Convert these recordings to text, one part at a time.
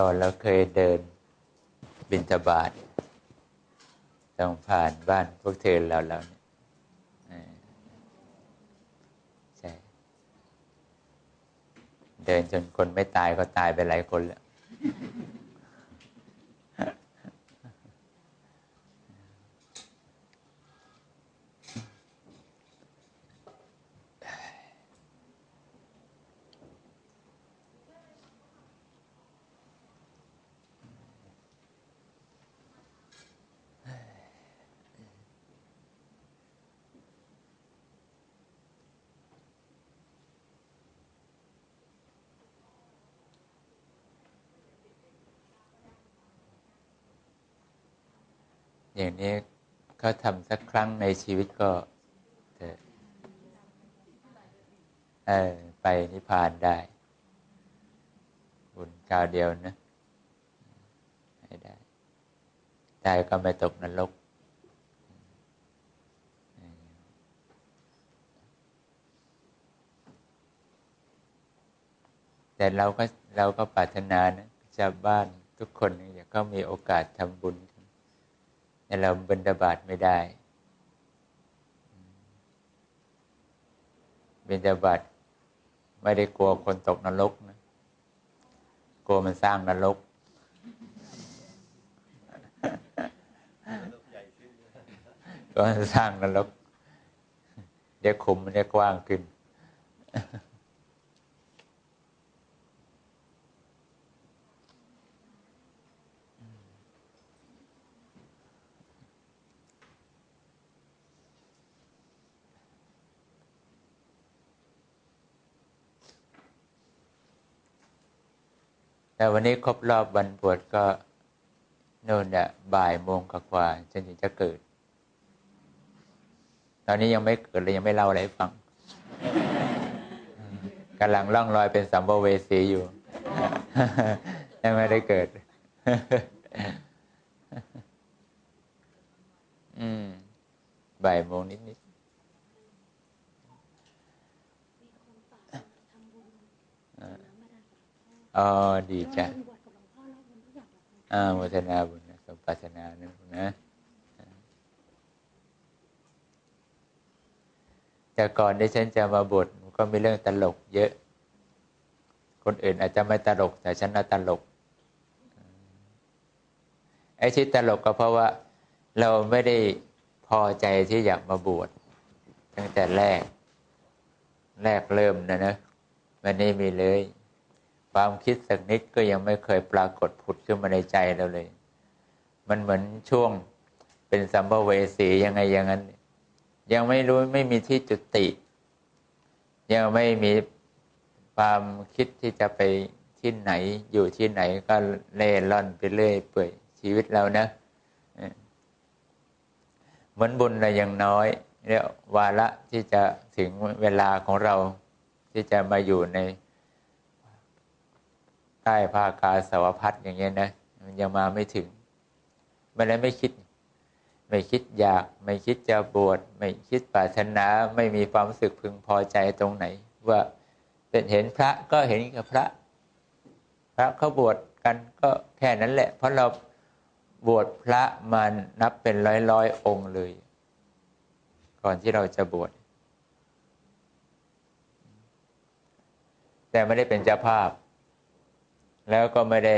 ก่อนเราเคยเดินบินทบาทต้องผ่านบ้านพวกเธอเราเราเนี่ยใช่ เดินจนคนไม่ตายก็ตายไปหลายคนแล้วอย่างนี้ เขาทำสักครั้งในชีวิตก็ไปนิพพานได้ บุญกาวเดียวนะให้ได้ตายก็ไม่ตกนรกแต่เราก็เราก็ปรารถนานะชาวบ้านทุกคนอยากก็มีโอกาสทำบุญ แต่เราบินดาบาตไม่ได้บินดาบาตไม่ได้กลัวคนตกนรกนะกลัวมันสร้างนรกก็สร้างนรกเดี๋ยวคุมมันจะกว้างขึ้น แต่วันนี้ครบรอบวันบวชก็โน่นอะบ่ายโมงกว่าจนถึงจะเกิด ตอนนี้ยังไม่เกิดเลยยังไม่เล่าอะไรฟังกำลังล่องลอยเป็นสัมภเวสีอยู่ยังไม่ได้เกิด อืมบ่ายโมงนิด อ๋อดีจ้ะอ่าโมทนาบุญนะสมปัสนานั่นนะแต่ก่อนที่ฉันจะมาบวชก็มีเรื่องตลกเยอะ คนอื่นอาจจะไม่ตลก แต่ฉันน่าตลกไอ้ที่ตลกก็เพราะว่า เราไม่ได้พอใจที่อยากมาบวชตั้งแต่แรก แรกเริ่มนะนะมันไม่มีเลย ความคิดสักนิดก็ยังไม่เคยปรากฏผุดขึ้นมาในใจเราเลย มันเหมือนช่วงเป็นสัมภเวสียังไงอย่างนั้น ยังไม่รู้ไม่มีที่จุติ ยังไม่มีความคิดที่จะไปที่ไหนอยู่ที่ไหนก็เล่ร่อนไปเรื่อยเปื่อยชีวิตเรานะเหมือนบุญเรายังน้อยเรียกวาระที่จะถึงเวลาของเราที่จะมาอยู่ใน ใต้ภาคาสาวพัดอย่างเงี้ยนะมันยังมาไม่ถึงมันเลยไม่คิด ไม่คิดอยาก ไม่คิดจะบวชไม่คิดปรารถนาไม่มีความรู้สึกพึงพอใจตรงไหน ว่าเป็นเห็นพระก็เห็นกับพระ พระเขาบวชกันก็แค่นั้นแหละ เพราะเราบวชพระมันนับเป็นร้อยร้อยองค์เลย ก่อนที่เราจะบวชแต่ไม่ได้เป็นเจ้าภาพ แล้วก็ไม่ได้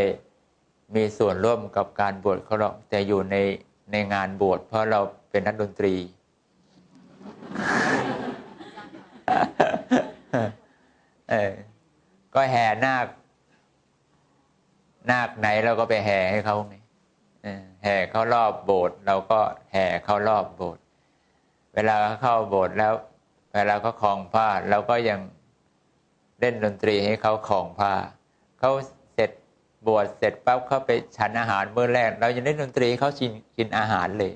มีส่วนร่วมกับการบวชเขาหรอกแต่อยู่ในในงานบวชเพราะเราเป็นนักดนตรี เออก็แห่นาค นาคไหนเราก็ไปแห่ให้เขาไงแห่เขารอบโบสถ์เราก็แห่เขารอบโบสถ์เวลาเข้าโบสถ์แล้ว เวลาเขาคลองผ้าเราก็ยังเล่นดนตรีให้เขาคลองผ้าเขา บวชเสร็จปั๊บเขาไปฉันอาหารเมื่อแรก เรายังเล่นดนตรีเขากินกินอาหารเลย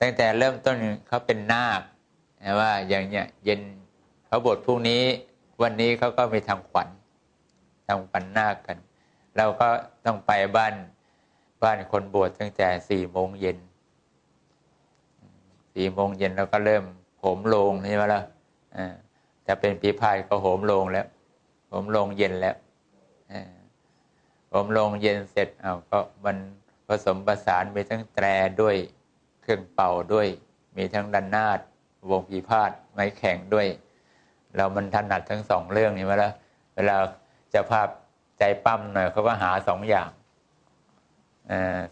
ตั้งแต่เริ่มต้นเขาเป็นนาคว่าอย่างเนี้ยเย็นเขาบวชพรุ่งนี้ วันนี้เขาก็ไปทำขวัญทำขวัญนาคกัน เราก็ต้องไปบ้านบ้านคนบวชตั้งแต่สี่โมงเย็นสี่โมงเย็นเราก็เริ่มโหมโลงใช่ไหมล่ะจะเป็นปีพายก็โหมโลงแล้ว ผมลงเย็นแล้วผมลงเย็นเสร็จเอาก็มันผสมประสานมีทั้งแตรด้วยเครื่องเป่าด้วย มีทั้งดันนาดวงปีพาดไม้แข็งด้วย เรามันถนัดทั้งสองเรื่องนี่มาแล้วเวลาจะภาพใจปั้มหน่อยเขาก็หาสองอย่าง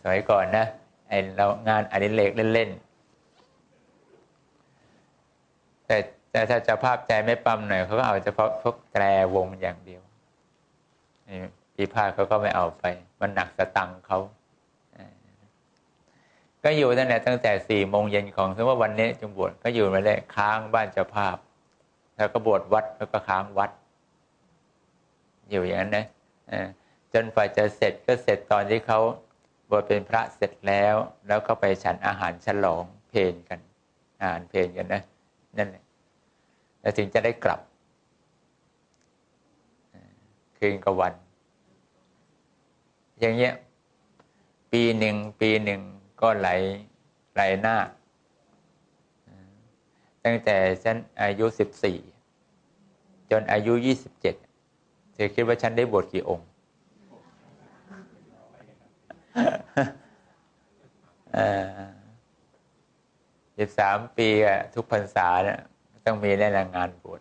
สมัยก่อนนะไอเรางานอดิเรกเล่นๆแต่ แต่ถ้าจะภาพใจไม่ปั้มหน่อยเขาก็เอาเฉพาะพวกแตรวงอย่างเดียวปีพาเขาก็ไม่เอาไป มันหนักสตังเขาก็อยู่ตั้งแต่ตั้งแต่สี่โมงเย็นของสมมติว่าวันนี้จุงบวชก็อยู่มาเลยค้างบ้านเจ้าภาพ แล้วก็บวชวัดแล้วก็ค้างวัด อยู่อย่างนั้นนะจนฝ่ายจะเสร็จก็เสร็จตอนที่เขาบวชเป็นพระเสร็จแล้ว แล้วก็ไปฉันอาหารฉลองเพลนกันอาหารเพลนกันนะนั่นแหละ แล้วถึงจะได้กลับ คืนกับวัน อย่างเงี้ย ปีหนึ่งปีหนึ่งก็ไหลไหลหน้า ตั้งแต่ฉันอายุสิบสี่จนอายุยี่สิบเจ็ดเธอคิดว่าฉันได้บวชกี่องค์สิบสามปีทุกพรรษาเนี่ย ต้องมีแน่งานบวช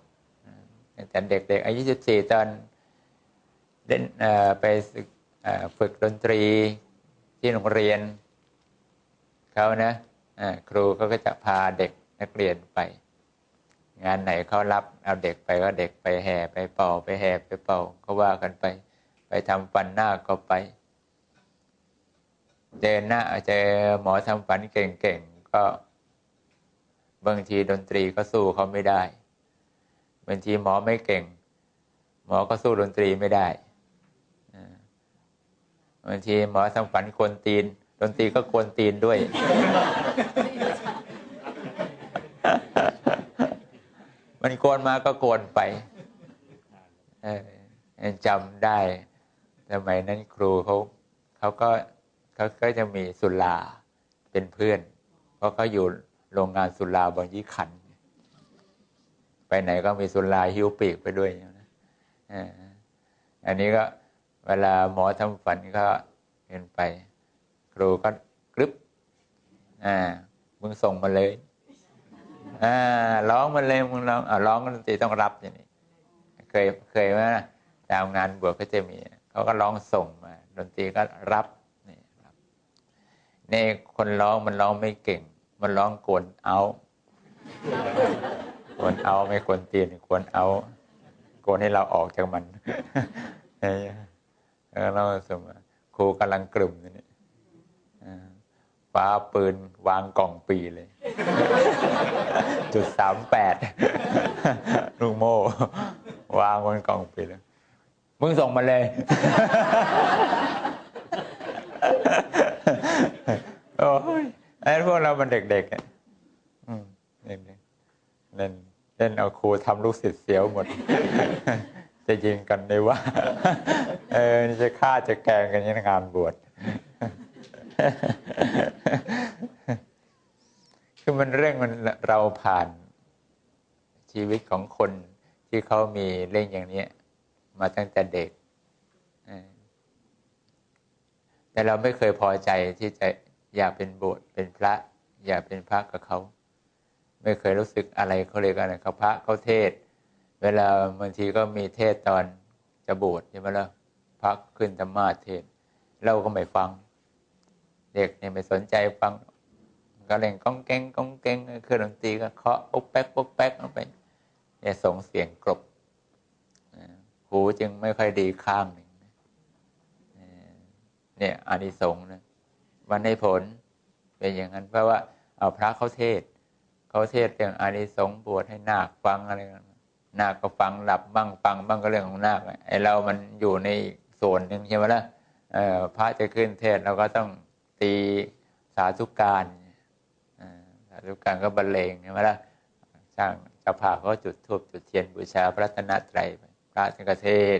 ตั้งแต่เด็กๆอายุสิบสี่ตอนเล่นไปฝึกดนตรีที่โรงเรียนเขานะครูเขาก็จะพาเด็กนักเรียนไป งานไหนเขารับเอาเด็กไปก็เด็กไปแห่ไปเป่าไปแห่ไปเป่าก็ว่ากันไป ไปทำฟันหน้าก็ไปเจอหน้าเจอหมอทำฟันเก่งๆก็ บางทีดนตรีก็สู้เขาไม่ได้ บางทีหมอไม่เก่ง หมอก็สู้ดนตรีไม่ได้บางทีหมอทำฝันคนตีน ดนตรีก็กวนตีนด้วย มันโกนมาก็โกนไปจำได้สมัยนั้นครูเขาเขาก็เขาก็จะมีสุลาเป็นเพื่อน เพราะเขาอยู่ โรงงานสุลาบางยี่ขัน ไปไหนก็มีสุลาหิ้วปีกไปด้วยนะอันนี้ก็เวลาหมอทำฝันก็เห็นไป ครูก็กรึบอ่ามึงส่งมาเลยอ่าร้องมาเลยมึงร้องอ่าร้องดนตรีต้องรับอย่างนี้ เคยเคยไหมนะตามงานบวชก็จะมีเขาก็ร้องส่งมา ดนตรีก็รับนี่รับนี่คนร้องมันร้องไม่เก่ง มันร้องกวนเอากวนเอาไม่กวนตีนกวนเอากวนให้เราออกจากมันเออเราสมครูกำลังกลุ่มนี่ฟ้าปืนวางกล่องปีเลย จุดสามแปดลูกโม่ วางบนกล่องปีเลย มึงส่งมาเลย โอ้ย ไอ้พวกเรามันเด็กๆเล่นเล่นเล่นเอาครูทำลูกศิษย์เสียวหมด จะยิงกันเลยว่า เออจะฆ่าจะแกงกันในงานบวชคือมันเรื่องมันเราผ่านชีวิตของคนที่เขามีเรื่องอย่างนี้มาตั้งแต่เด็ก แต่เราไม่เคยพอใจที่จะ อยากเป็นโบวชเป็นพระ อยากเป็นพระกับเขา ไม่เคยรู้สึกอะไรเขาเลยกันเขาพระเขาเทศ เวลาบางทีก็มีเทศตอนจะโบวชใช่ไหมล่ะพระขึ้นธรรมาเทศเราก็ไม่ฟัง เด็กเนี่ยไม่สนใจฟังก็เล่นก้องแกงก้องแกงเครื่องดนตรีก็เคาะปุ๊กแป๊กปุ๊กแป๊กลงไปเนี่ยส่งเสียงกรบหูจึงไม่ค่อยดีข้างหนึ่งเนี่ยอานิสงส์นะ วันในผลเป็นอย่างนั้นเพราะว่าเอาพระเขาเทศเขาเทศเรื่องอานิสงส์บวชให้นาคฟังอะไรนาคก็ฟังหลับบ้างฟังบ้างก็เรื่องของนาคไอ้เรามันอยู่ในส่วนหนึ่งใช่ไหมล่ะพระจะขึ้นเทศเราก็ต้องตีสาธุการสาธุการก็บรรเลงใช่ไหมล่ะช่างจะพาเขาจุดทูบจุดเทียนบูชาพระตนตรัยพระสังฆเทศ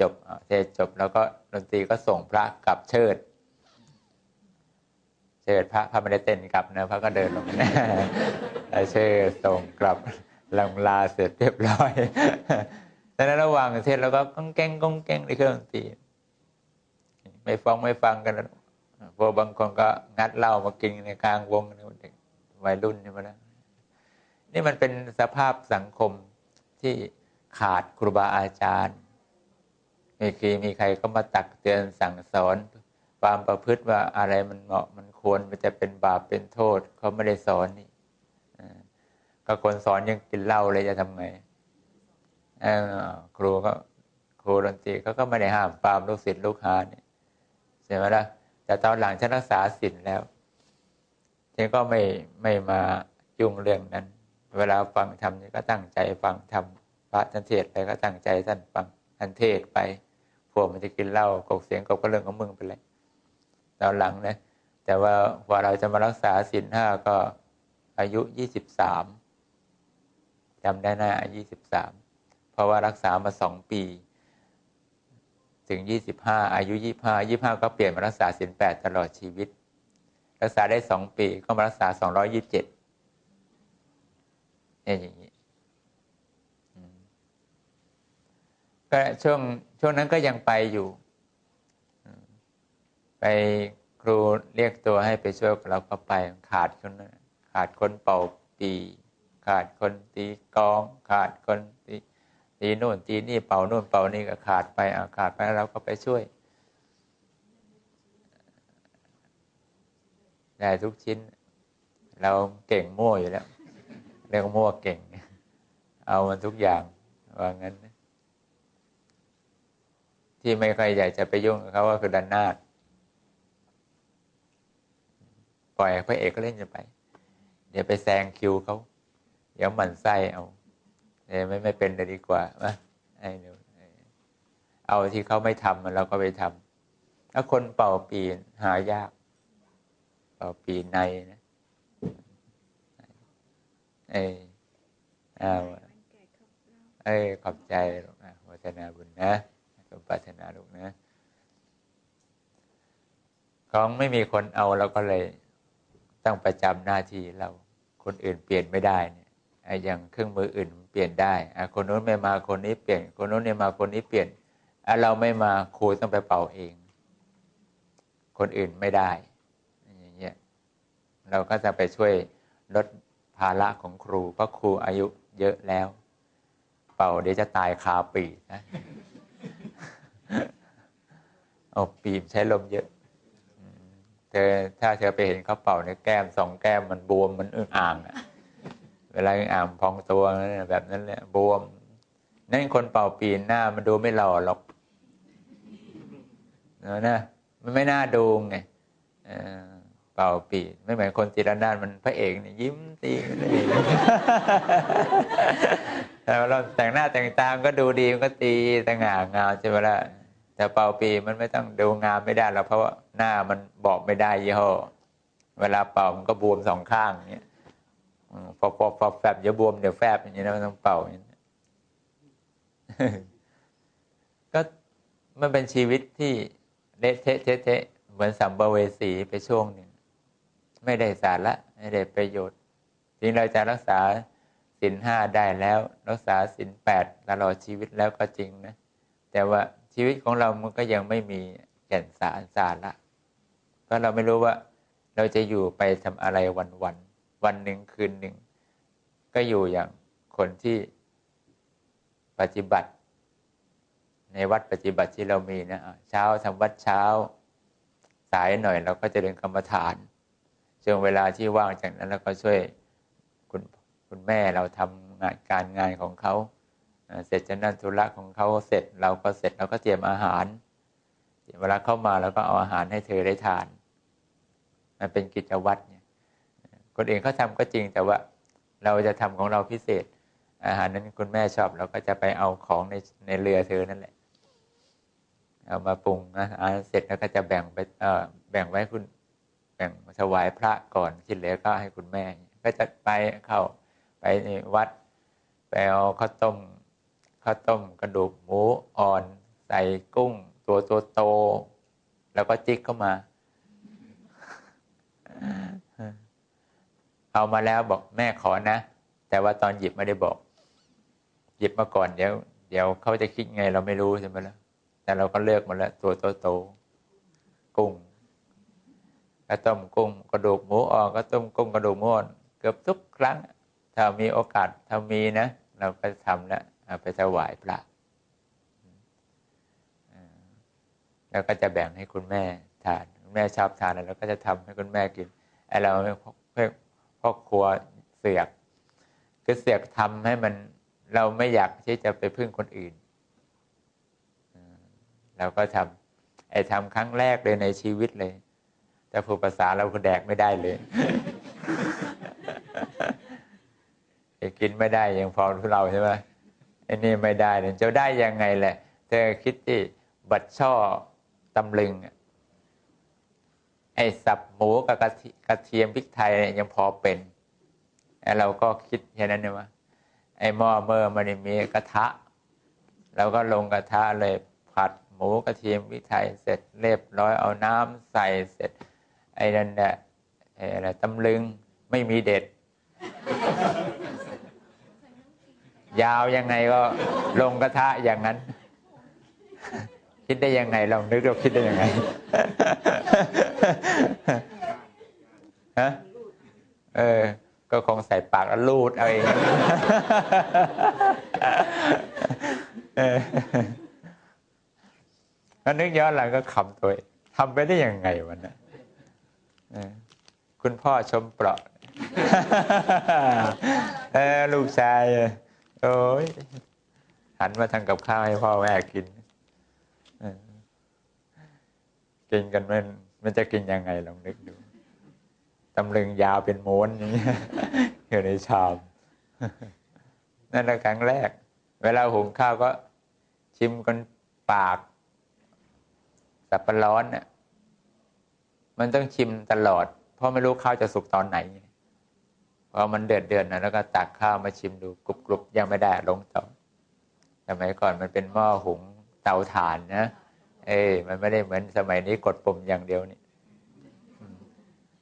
จบเทศจบแล้วก็ดนตรีก็ส่งพระกลับเชิด เชิดพระพระไม่ได้เต้นกลับนะพระก็เดินลงนะเชิดส่งกลับลงลาเสร็จเรียบร้อยแต่ในระหว่างเทศเราก็ก้องแก้งก้องแก้งในเครื่องดนตรีไม่ฟังไม่ฟังกันพวกบางคนก็งัดเหล้ามากินในกลางวงวัยรุ่นใช่ไหมล่ะนี่มันเป็นสภาพสังคมที่ขาดครูบาอาจารย์มีคีมีใครก็มาตักเตือนสั่งสอน ความประพฤติว่าอะไรมันเหมาะมันควรมันจะเป็นบาปเป็นโทษเขาไม่ได้สอนนี่ก็คนสอนยังกินเหล้าเลยจะทำไงครูก็ครูดนตรีเขาก็ไม่ได้ห้ามปามลูกศิษย์ลูกหาเนี่ยใช่ไหมล่ะแต่ตอนหลังฉันรักษาศีลแล้วฉันก็ไม่ไม่มายุ่งเรื่องนั้น เวลาฟังธรรมก็ตั้งใจฟังธรรมพระท่านเทศไปก็ตั้งใจท่านฟังท่านเทศไปพวกมันจะกินเหล้ากกเสียงกก็เรื่องของมึงไปเลย ตอนหลังนะแต่ว่าพอเราจะมารักษาศีลห้าก็อายุยี่สิบสามจำได้นะอายุยี่สิบสามเพราะว่ารักษามาสองปี ถึงยี่สิบห้าอายุยี่ห้ายี่ห้าก็เปลี่ยนมารักษาศีลแปดตลอดชีวิต รักษาได้สองปีก็มารักษาสองร้อยี่สิบเจ็ดเนี่ยอย่างนี้ก็ช่วงช่วงนั้นก็ยังไปอยู่ ไปครูเรียกตัวให้ไปช่วยเราก็ไปขาดคนขาดคนเป่าปี ขาดคนตีกอง ขาดคนตีตีโน่นตีนี่เป่าโน่นเป่านี่ก็ขาดไปอาขาดไปเราก็ไปช่วย ได้ทุกชิ้น เราเก่งมั่วอยู่แล้วเรียกมั่วเก่ง เอามันทุกอย่างว่างั้น ที่ไม่ค่อยอยากจะไปยุ่งกับเขาก็คือดันนาด ปล่อยพระเอกก็เล่นจะไป เดี๋ยวไปแซงคิวเขาเดี๋ยวมันไส้เอาไม่ไม่เป็นเลยดีกว่าว่าไอ้เดี๋ยวเอาที่เขาไม่ทำเราก็ไปทำถ้าคนเป่าปีนหายาก เป่าปีในนะเออเอาเอ้ขอบใจลูกนะวัฒนาบุญนะสมปรารถนาลูกนะ ของไม่มีคนเอาเราก็เลย ต้องประจำหน้าที่เราคนอื่นเปลี่ยนไม่ได้เนี่ยอย่างเครื่องมืออื่นเปลี่ยนได้คนโน้นไม่มาคนนี้เปลี่ยน คนโน้นไม่มาคนนี้เปลี่ยนเราไม่มาครูต้องไปเป่าเอง คนอื่นไม่ได้อย่างเงี้ยเราก็จะไปช่วยลดภาระของครูเพราะครูอายุเยอะแล้ว เป่าเดี๋ยวจะตายคาปีนะเอาปีมใช้ลมเยอะ เธอถ้าเธอไปเห็นเขาเป่าในแก้มสองแก้มมันบวมมันอึ่งอ่างอะเวลาอ่างพองตัวแบบนั้นแหละบวม นั่นคนเป่าปีนหน้ามันดูไม่หล่อหรอกนะมันไม่น่าดูไงเป่าปีไม่เหมือนคนตีระนาดมันพระเอกเนี่ยยิ้มตีแต่เราแต่งหน้าแต่งตามก็ดูดีมันก็ตีต่างางงามใช่ไหมล่ะ แต่เป่าปีมันไม่ต้องดูงามไม่ได้แล้วเพราะว่าหน้ามันบอกไม่ได้ยี่ห้อเวลาเป่ามันก็บวมสองข้างเนี้ยฟอบฟอบฟอแฟบเดี๋ยวบวมเดี๋ยวแฟบอย่างนี้นะมันต้องเป่าอย่างนี้ก็มันเป็นชีวิตที่เละเทะเทะเทะเหมือนสัมภเวสีไปช่วงหนึ่งไม่ได้สาระไม่ได้ประโยชน์จริงเราจะรักษาสินห้าได้แล้ว รักษาสินแปดตลอดชีวิตแล้วก็จริงนะ แต่ว่า ชีวิตของเรามันก็ยังไม่มีแก่นสารสาระเพราะเราไม่รู้ว่า เราจะอยู่ไปทำอะไรวันๆวันหนึ่งคืนหนึ่ง ก็อยู่อย่างคนที่ปฏิบัติ ในวัดปฏิบัติที่เรามีนะเช้าทำวัดเช้า สายหน่อยเราก็จะเดินกรรมฐานช่วงเวลาที่ว่างจากนั้นเราก็ช่วยคุณคุณแม่เราทำงานการงานของเขา เสร็จจากนั้นธุระของเขาเสร็จเราก็เสร็จเราก็เตรียมอาหารเวลาเข้ามาเราก็เอาอาหารให้เธอได้ทาน มันเป็นกิจวัตรเนี่ย คนอื่นเขาทาก็จริงแต่ว่าเราจะทำของเราพิเศษ อาหารนั้นคุณแม่ชอบเราก็จะไปเอาของในในเรือเธอนั่นแหละ เอามาปรุงอาหารเสร็จแล้วก็จะแบ่งไปเออแบ่งไว้คุณแบ่งถวายพระก่อนที่เหลือก็ให้คุณแม่ ก็จะไปเข้าไปในวัดไปเอาข้าวต้ม ข้าวต้มกระดูกหมูอ่อน ใส่กุ้ง ตัวตัวโต แล้วก็จิกเข้ามา เอามาแล้วบอกแม่ขอนะ แต่ว่าตอนหยิบไม่ได้บอก หยิบมาก่อนเดี๋ยว เดี๋ยวเขาจะคิดไงเราไม่รู้ใช่ไหมล่ะแต่เราก็เลือกมาแล้ว ตัวโตๆกุ้งก็ต้มกุ้งกระดูกหมูอ่อนก็ต้มกุ้งกระดูกหมูอ่อนเกือบทุกครั้ง ถ้ามีโอกาสถ้ามีนะ เราก็ทำแล้ว เอาไปถวายพระแล้วก็จะแบ่งให้คุณแม่ทานคุณแม่ชอบทานแล้วก็จะทำให้คุณแม่กินไอเราเพื่อพ่อครัวเสือกคือเสือกทำให้มันเราไม่อยากที่จะไปพึ่งคนอื่นเราก็ทำไอ้ทำครั้งแรกเลยในชีวิตเลย แต่ผู้ภาษาเราแดกไม่ได้เลยกินไม่ได้ยังพอทุเราใช่ไหม ไอ้นี่ไม่ได้เนี่ยจะได้ยังไงแหละ เธอคิดที่บัดช่อตำลึงไอ้สับหมูกับกระเทียมพริกไทยยังพอเป็นเราก็คิดแค่นั้นเองว่าไอ้หม้อเมื่อมันมีกระทะเราก็ลงกระทะเลยผัดหมูกระเทียมพริกไทยเสร็จเรียบร้อยเอาน้ำใส่เสร็จ ไอ้นั่นแหละอะไรตำลึงไม่มีเด็ด ยาวยังไงก็ลงกระทะอย่างนั้น คิดได้ยังไงลองนึกดูคิดได้ยังไงฮะเออ ก็คงใส่ปากแล้วลูดเอาเองแล้วนึกย้อนหลังก็ขำตัวทำไปได้ยังไงวันนั้นคุณพ่อชมเปราะเออลูกชาย โอ้ยหันมาทำกับข้าวให้พ่อแม่กินกินกันมันมันจะกินยังไงลองนึกดูตำลึงยาวเป็นม้วนอย่างเงี้ยอยู่ในชามนั่นแหละครั้งแรก เวลาหุงข้าวก็ชิมกันปาก สับปะร้อนเนี่ยมันต้องชิมตลอด เพราะไม่รู้ข้าวจะสุกตอนไหน พอมันเดือดเดือดนะแล้วก็ตักข้าวมาชิมดูกรุบกรุบยังไม่ได้ลงต่อสมัยก่อนมันเป็นหม้อหุงเตาถ่านนะ เอ้มันไม่ได้เหมือนสมัยนี้กดปุ่มอย่างเดียวนี่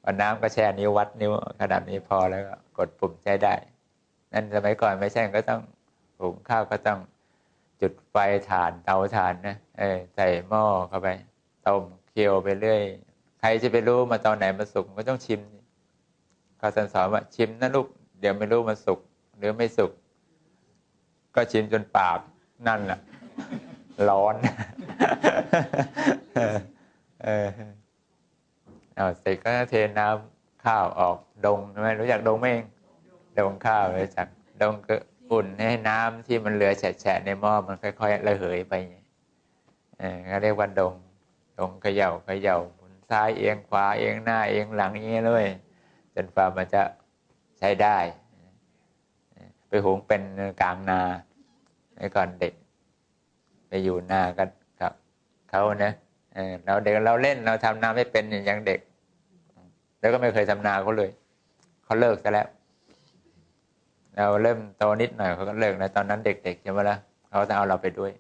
วันน้ำก็แช่นิ้ววัดนิ้วขนาดนี้พอแล้วก็กดปุ่มใช้ได้ นั่นสมัยก่อนไม่ใช่ก็ต้องหุงข้าวก็ต้องจุดไฟถ่านเตาถ่านนะเออใส่หม้อเข้าไปต้มเคี่ยวไปเรื่อย ใครจะไปรู้มาตอนไหนมันสุกก็ต้องชิม ขาสอนสอนว่าชิมนะลูกเดี๋ยวไม่รู้มันสุกหรือไม่สุก ก็ชิมจนปากนั่นแหละร้อนเออเอาเสร็จก็เทน้ำข้าวออกดงใช่ไหมรู้จักดงไหมเองดงข้าวรู้จักดงก็อุ่นให้น้ำที่มันเหลือแฉะในหม้อมันค่อยๆระเหยไปเออเขาเรียกว่าดงดงเขย่าเขย่าหมุนซ้ายเอียงขวาเอียงหน้าเอียงหลังอย่างเงี้ยเลย จนฟ้ามันจะใช้ได้ ไปหุงเป็นกลางนาในก่อนเด็ก ไปอยู่นากันครับเขานะเราเด็กเราเล่นเราทำนาไม่เป็นอย่างเด็ก แล้วก็ไม่เคยทำนาเขาเลยเขาเลิกซะแล้ว เราเริ่มโตนิดหน่อยเขาก็เลิกนะตอนนั้นเด็กๆใช่ไหมล่ะเขาจะเอาเราไปด้วย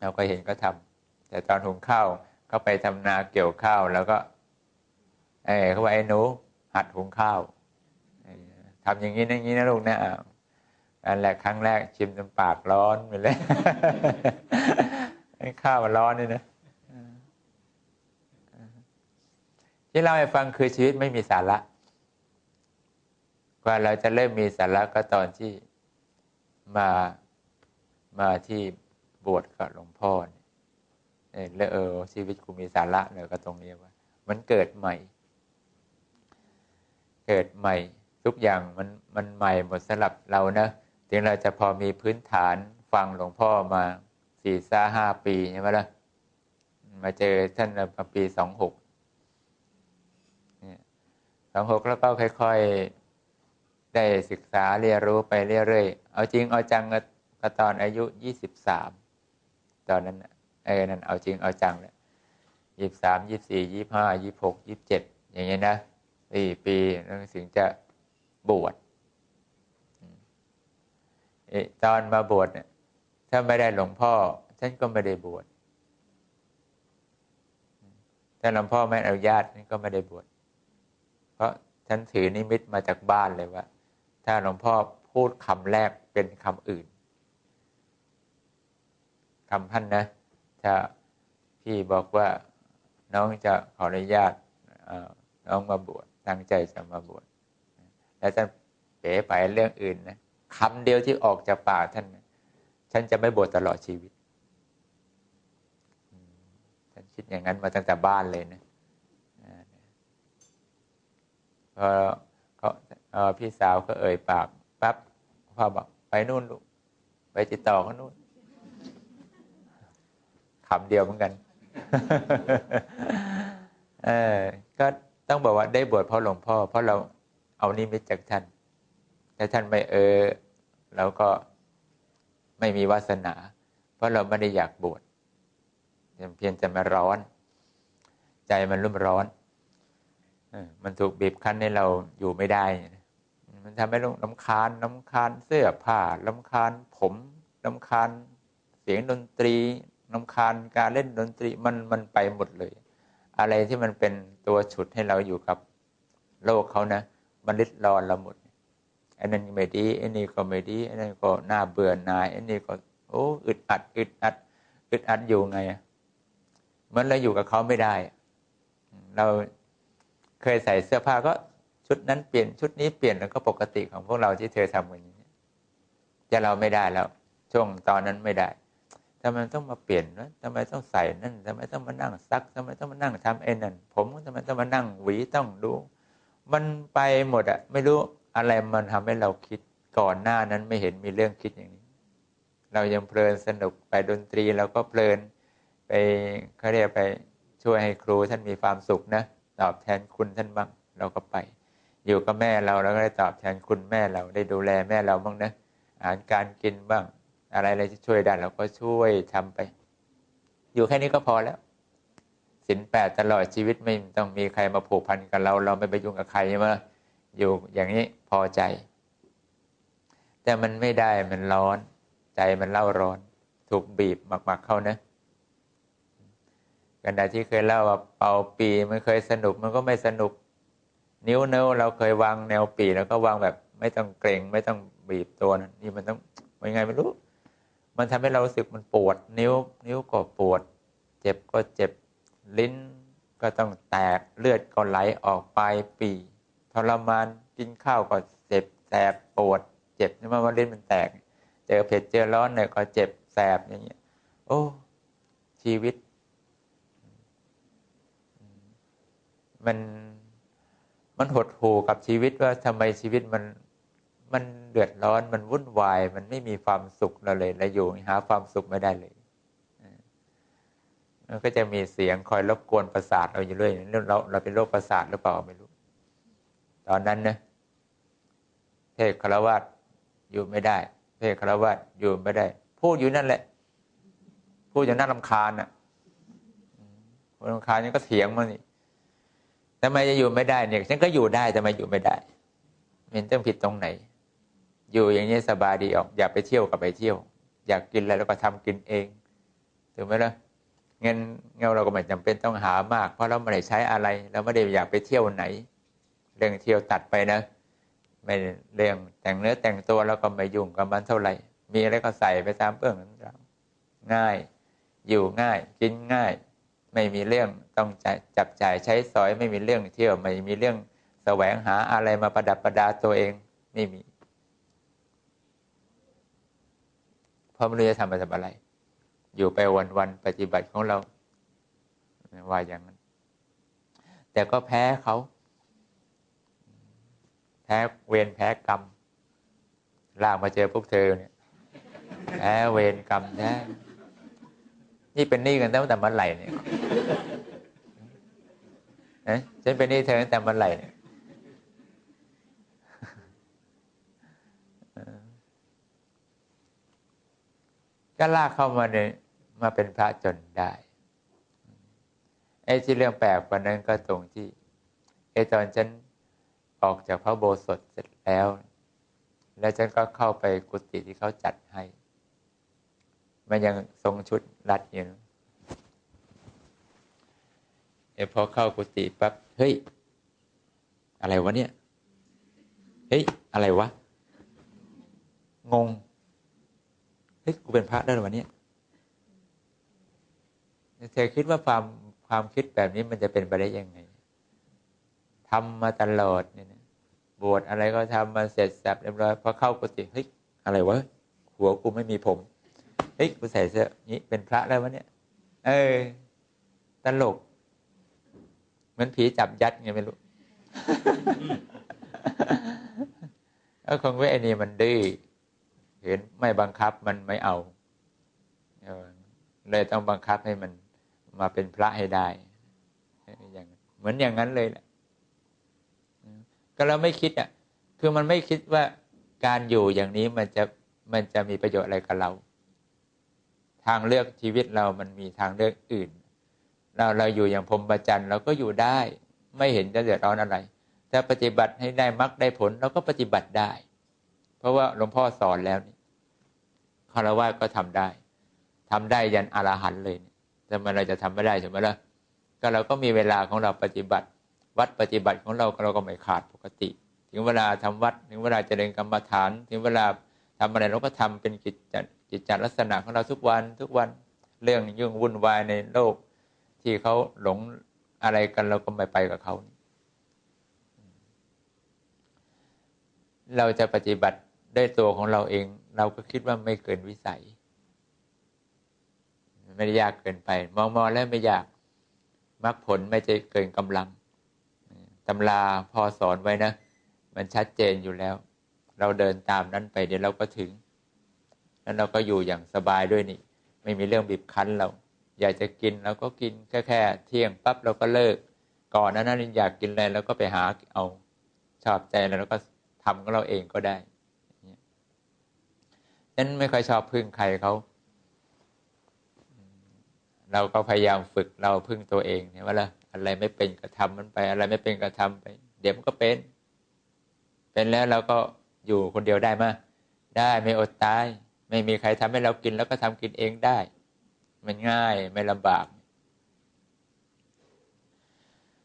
เราก็เห็นก็ทำแต่ตอนหุงข้าวเขาไปทำนาเกี่ยวข้าวแล้วก็ เออเขาว่าไอ้หนู หัดหุงข้าวทำอย่างนี้อย่างนี้นะลูกนะอันแรกครั้งแรกชิมจนปากร้อนไปเลยข้าวมันร้อนนี่นะที่เล่าให้ฟังคือชีวิตไม่มีสาระกว่าเราจะเริ่มมีสาระก็ตอนที่มามาที่บวชกับหลวงพ่อเนี่ยเออชีวิตกูมีสาระเลยก็ตรงนี้ว่า มันเกิดใหม่ เกิดใหม่ ทุกอย่างมันมันใหม่หมดสำหรับเรานะถึงเราจะพอมีพื้นฐานฟังหลวงพ่อมาสี่สาห้าปีใช่ไหมล่ะมาเจอท่านมาปีสองหกสองหกแล้วก็ค่อยๆ ได้ศึกษาเรียนรู้ไปเรื่อยๆ เอาจริงเอาจังก็ตอนอายุยี่สิบสามตอนนั้นเออนั่นเอาจริงเอาจังเลยยี่สามยี่สี่ยี่ห้ายี่หกยี่เจ็ดอย่างเงี้ยนะ สี่ปีแล้วถึงจะบวชตอนมาบวชเนี่ยถ้าไม่ได้หลวงพ่อ ฉันก็ไม่ได้บวชถ้าหลวงพ่อไม่อนุญาตฉันก็ไม่ได้บวชเพราะฉันถือนิมิตมาจากบ้านเลยว่า ถ้าหลวงพ่อพูดคำแรกเป็นคำอื่นคำท่านนะ ถ้าพี่บอกว่าน้องจะขออนุญาตน้องมาบวช ตั้งใจจะมาบวชแล้วท่านเป๋ไปเรื่องอื่นนะคำเดียวที่ออกจากปากท่านฉันจะไม่บวชตลอดชีวิตท่านคิดอย่างนั้นมาตั้งแต่บ้านเลยนะพอเขาพี่สาวก็เอ่ยปากปั๊บพ่อบอกไปนู่นลูกไปติดต่อเขานู่นคำเดียวเหมือนกัน เออก็ ต้องบอกว่าได้บวชเพราะหลวงพ่อ เพราะเราเอานิมิตจากท่านแต่ท่านไม่เออเราก็ไม่มีวาสนา เพราะเราไม่ได้อยากบวชเพียงจะมาร้อน ใจมันรุ่มร้อนมันถูกบีบคั้นให้เราอยู่ไม่ได้ มันทำให้ลำคาญลำคาญเสื้อผ้าลำคาญผมลำคาญเสียงดนตรีลำคาญการเล่นดนตรีมันมันไปหมดเลย อะไรที่มันเป็นตัวฉุดให้เราอยู่กับโลกเขานะ มันลิดรอนเราหมดอันนั้นไม่ดีอันนี้ก็ไม่ดีอันนั้นก็น่าเบื่อหน่ายอันนี้ก็โอ้อึดอัดอึดอัดอึดอัดอยู่ไงเหมือนเราอยู่กับเขาไม่ได้ เราเคยใส่เสื้อผ้าก็ชุดนั้นเปลี่ยนชุดนี้เปลี่ยนแล้วก็ปกติของพวกเราที่เธอทำอย่างนี้จะเราไม่ได้แล้ว ช่วงตอนนั้นไม่ได้ ทำไมต้องมาเปลี่ยนนะทำไมต้องใส่นั่นทำไมต้องมานั่งซักทำไมต้องมานั่งทำไอ้นั่นผมทำไมต้องมานั่งหวีต้องดู มันไปหมดอะไม่รู้อะไรมันทำให้เราคิดก่อนหน้านั้นไม่เห็นมีเรื่องคิดอย่างนี้ เรายังเพลินสนุกไปดนตรีเราก็เพลินไปเขาเรียกไปช่วยให้ครูท่านมีความสุขนะตอบแทนคุณท่านบ้างเราก็ไป อยู่กับแม่เราเราก็ได้ตอบแทนคุณแม่เราได้ดูแลแม่เราบ้างนะอาหารการกินบ้าง อะไรอะไรที่ช่วยได้เราก็ช่วยทำไป อยู่แค่นี้ก็พอแล้วสินแปดตลอดชีวิตไม่ต้องมีใครมาผูกพันกับเรา เราไม่ไปยุ่งกับใครมาอยู่อย่างนี้พอใจ แต่มันไม่ได้มันร้อน ใจมันเล่าร้อน ถูกบีบหมักๆเข้านะกันดาที่เคยเล่าว่าเป่าปีมันเคยสนุกมันก็ไม่สนุก นิ้วเนื้อเราเคยวางแนวปีแล้วก็วางแบบ ไม่ต้องเกรงไม่ต้องบีบตัวนะนี่มันต้องยังไงไม่รู้ มันทำให้เรารู้สึกมันปวด นิ้ว นิ้วก็ปวด เจ็บก็เจ็บลิ้น ก็ต้องแตกเลือดก็ไหลออกไปปีทรมานกินข้าวก็เจ็บแสบปวด เจ็บนี่มันลิ้นมันแตก เจอเผ็ดเจอร้อนเนี่ยก็เจ็บแสบอย่างเงี้ย โอ้ชีวิต มันมันหดหู่กับชีวิตว่าทำไมชีวิตมัน มันเดือดร้อนมันวุ่นวาย มันไม่มีความสุขเราเลยเราอยู่หาความสุขไม่ได้เลยมันก็จะมีเสียงคอยรบกวนประสาทเราอยู่เรื่อยเราเราเป็นโรคประสาทหรือเปล่าไม่รู้ ตอนนั้นนะเทศคารวะอยู่ไม่ได้ เทศคารวะอยู่ไม่ได้ พูดอยู่นั่นแหละ พูดอย่างน่ารำคาญอะคนรำคาญนี่ก็เถียงมันนี่ทำไมจะอยู่ไม่ได้เนี่ย ฉันก็อยู่ได้ทำไมอยู่ไม่ได้มันต้องผิดตรงไหน อยู่อย่างนี้สบายดีออก อยากไปเที่ยวก็ไปเที่ยว อยากกินอะไรแล้วก็ทำกินเองถูกไหมล่ะเงินเงินเราก็ไม่จำเป็นต้องหามาก เพราะเราไม่ได้ใช้อะไรเราไม่ได้อยากไปเที่ยวไหน เรื่องเที่ยวตัดไปนะไม่เรื่องแต่งเนื้อแต่งตัวเราก็ไม่ยุ่งกับมันเท่าไหร่ มีอะไรก็ใส่ไปตามเปื้องง่าย อยู่ง่าย กินง่าย ไม่มีเรื่องต้องจับจ่ายใช้สอย ไม่มีเรื่องเที่ยวไม่มีเรื่องแสวงหาอะไรมาประดับประดาตัวเองไม่มี เพราะไม่รู้จะทำไปทำอะไร อยู่ไปวันๆปฏิบัติของเราว่าอย่างนั้น แต่ก็แพ้เขาแพ้เวรแพ้กรรมล่างมาเจอพวกเธอเนี่ยแพ้เวรกรรมแท้นี่เป็นหนี้กันตั้งแต่เมื่อไหร่เนี่ยฉันเป็นหนี้เธอตั้งแต่เมื่อไหร่เนี่ย ก็ลากเข้ามาในมาเป็นพระจนได้ไอ้ที่เรื่องแปลกกว่านั้นก็ตรงที่ไอ้ตอนฉันออกจากพระโบสถเสร็จแล้ว แล้วฉันก็เข้าไปกุฏิที่เขาจัดให้ มันยังทรงชุดรัดอยู่เอพอเข้ากุฏิปั๊บเฮ้ย อะไรวะเนี่ย เฮ้ย อะไรวะ งง เฮ้ยกูเป็นพระได้หรอวะเนี่ยเธอคิดว่าความความคิดแบบนี้มันจะเป็นไปได้ยังไงทำมาตลอดเนี่ยนะบวชอะไรก็ทำมาเสร็จสับเรียบร้อยพอเข้ากุฏิเฮ้ยอะไรวะหัวกูไม่มีผมเฮ้ยกูใส่เสื้อนี้เป็นพระแล้ววะเนี่ยเออตลกเหมือนผีจับยัดไงไม่รู้ก็คงว่าไอ้นี่มันดื้อ เห็นไม่บังคับมันไม่เอาเลยต้องบังคับให้มันมาเป็นพระให้ได้อย่างเหมือนอย่างนั้นเลยแหละก็เราไม่คิดอะ คือมันไม่คิดว่าการอยู่อย่างนี้มันจะมันจะมีประโยชน์อะไรกับเรา ทางเลือกชีวิตเรามันมีทางเลือกอื่น เราเราอยู่อย่างพรมจรรย์เราก็อยู่ได้ ไม่เห็นจะเดือดร้อนอะไรถ้าปฏิบัติให้ได้มรรคได้ผลเราก็ปฏิบัติได้ เพราะว่าหลวงพ่อสอนแล้วนี่ คารวะก็ทำได้ทำได้ยันอรหันเลยทำไมเราจะทำไม่ได้ใช่ไหมล่ะก็เราก็มีเวลาของเราปฏิบัติ วัดปฏิบัติของเราเราก็ไม่ขาดปกติ ถึงเวลาทำวัดถึงเวลาเจริญกรรมฐาน ถึงเวลาทำอะไรเราก็ทำเป็นกิจจกิจจลักษณะของเราทุกวันทุกวันเรื่องยุ่งวุ่นวายในโลก ที่เขาหลงอะไรกันเราก็ไม่ไปกับเขาเราจะปฏิบัติได้ตัวของเราเอง เราก็คิดว่าไม่เกินวิสัย ไม่ได้ยากเกินไป มองมองแล้วไม่ยากมรรคผลไม่จะเกินกำลังตำราพอสอนไว้นะ มันชัดเจนอยู่แล้ว เราเดินตามนั้นไปเดี๋ยวเราก็ถึง แล้วเราก็อยู่อย่างสบายด้วยนี่ ไม่มีเรื่องบีบคั้นเรา อยากจะกินเราก็กินแค่แค่เที่ยงปั๊บเราก็เลิก ก่อนนั้นนั้นอยากกินอะไรเราก็ไปหาเอาชอบใจแล้วเราก็ทำของเราเองก็ได้ นั้นไม่ค่อยชอบพึ่งใครเขา เราก็พยายามฝึกเราพึ่งตัวเองเนี่ยว่าละอะไรไม่เป็นกระทำมันไป อะไรไม่เป็นกระทำไป เดี๋ยวมันก็เป็น เป็นแล้วเราก็อยู่คนเดียวได้มาได้ไม่อดตาย ไม่มีใครทำให้เรากินแล้วก็ทำกินเองได้ มันง่ายไม่ลำบาก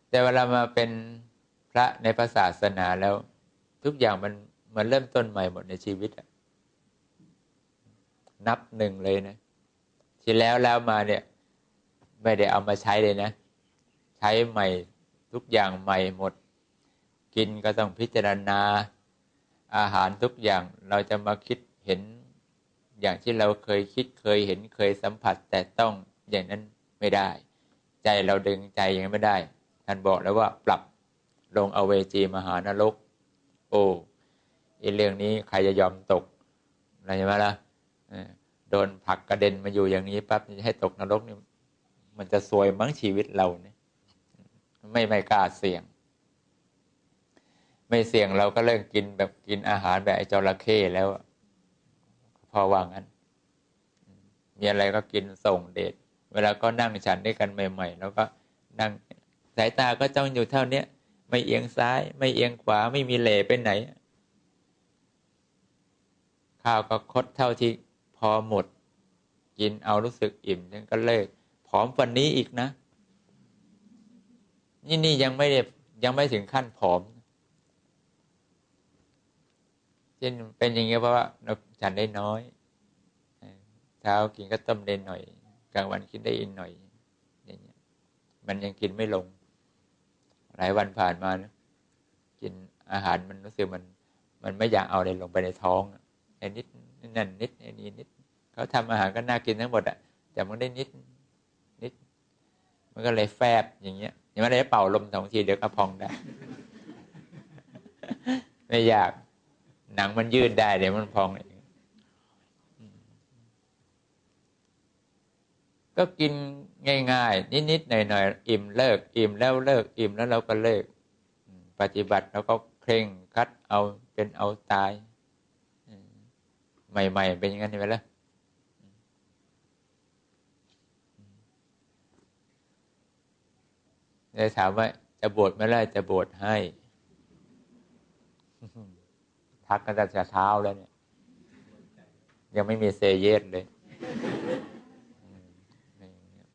แต่เวลามาเป็นพระในพระศาสนาแล้ว ทุกอย่างมันมันเริ่มต้นใหม่หมดในชีวิตอะ นับหนึ่งเลยนะ ที่แล้วแล้วมาเนี่ย ไม่ได้เอามาใช้เลยนะ ใช้ใหม่ทุกอย่างใหม่หมด กินก็ต้องพิจารณาอาหารทุกอย่างเราจะมาคิดเห็น อย่างที่เราเคยคิดเคยเห็นเคยสัมผัส แต่ต้องอย่างนั้นไม่ได้ ใจเราดึงใจอย่างนั้นไม่ได้ท่านบอกแล้วว่าปรับลงเอเวจีมหานรก โอ้เรื่องนี้ใครจะยอมตกอะไรใช่ไหมล่ะ โดนผลักกระเด็นมาอยู่อย่างนี้ปั๊บจะให้ตกนรกนี่มันจะซวยมั้งชีวิตเราเนี่ยไม่ไม่กล้าเสี่ยง ไม่เสี่ยงเราก็เริ่มกินแบบกินอาหารแบบไอ้จระเข้แล้วพอว่างั้น มีอะไรก็กินส่งเดชเวลาก็นั่งฉันด้วยกันใหม่ ๆ แล้วก็นั่งสายตาก็จ้องอยู่เท่าเนี้ยไม่เอียงซ้าย ไม่เอียงขวาไม่มีเหล่ไปไหน ข้าวก็คดเท่าที่ พอหมด กินเอารู้สึกอิ่มฉันก็เลิกผอมวันนี้อีกนะ นี่นี่ยังไม่ได้ยังไม่ถึงขั้นผอมเช่นเป็นอย่างเงี้ยเพราะว่าฉันได้น้อยเช้ากินก็ต้มเด่นหน่อย กลางวันกินได้อีกหน่อยอย่างเงี้ยมันยังกินไม่ลง หลายวันผ่านมานะกินอาหารมันรู้สึกมัน มันไม่อยากเอาอะไรลงไปในท้องไอ้นิด นั่นนิดไอ้นี่นิดเขาทำอาหารก็น่ากินทั้งหมดอะแต่มันได้นิดนิด มันก็เลยแฟบอย่างเงี้ยยังไม่ได้เป่าลมสองทีเดี๋ยวก็พองได้ ไม่อยากหนังมันยืดได้เดี๋ยวมันพองเองก็กินง่ายๆ นิดๆหน่อยๆอิ่มเลิก อิ่มแล้วเลิก อิ่มแล้วเราก็เลิก ปฏิบัติเราก็เคร่งคัดเอาเป็นเอาตาย ใหม่ ๆ เป็นอย่างนั้นไหมล่ะเลยถามว่าจะบวชเมื่อไรจะบวชให้ทักกันแต่เช้าแล้วเนี่ย ยังไม่มีเซเยสเลย